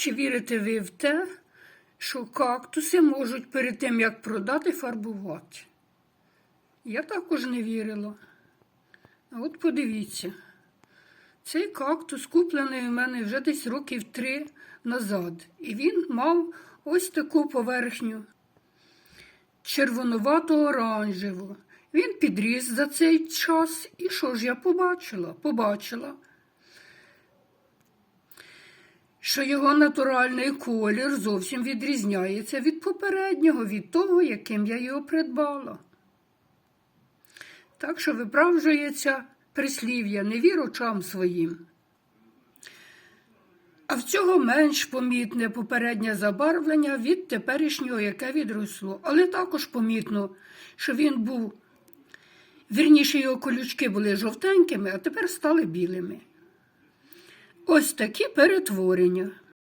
Чи вірите ви в те, що кактуси можуть перед тим, як продати, фарбувати? Я також не вірила. А от подивіться, цей кактус куплений у мене вже десь років три назад. І він мав ось таку поверхню червонувато-оранжеву. Він підріс за цей час, і що ж я побачила? Побачила, що його натуральний колір зовсім відрізняється від попереднього, від того, яким я його придбала. Так що виправджується прислів'я не вір очам своїм. А в цього менш помітне попереднє забарвлення від теперішнього, яке відросло. Але також помітно, що він був, вірніше його колючки були жовтенькими, а тепер стали білими. Ось такі перетворення.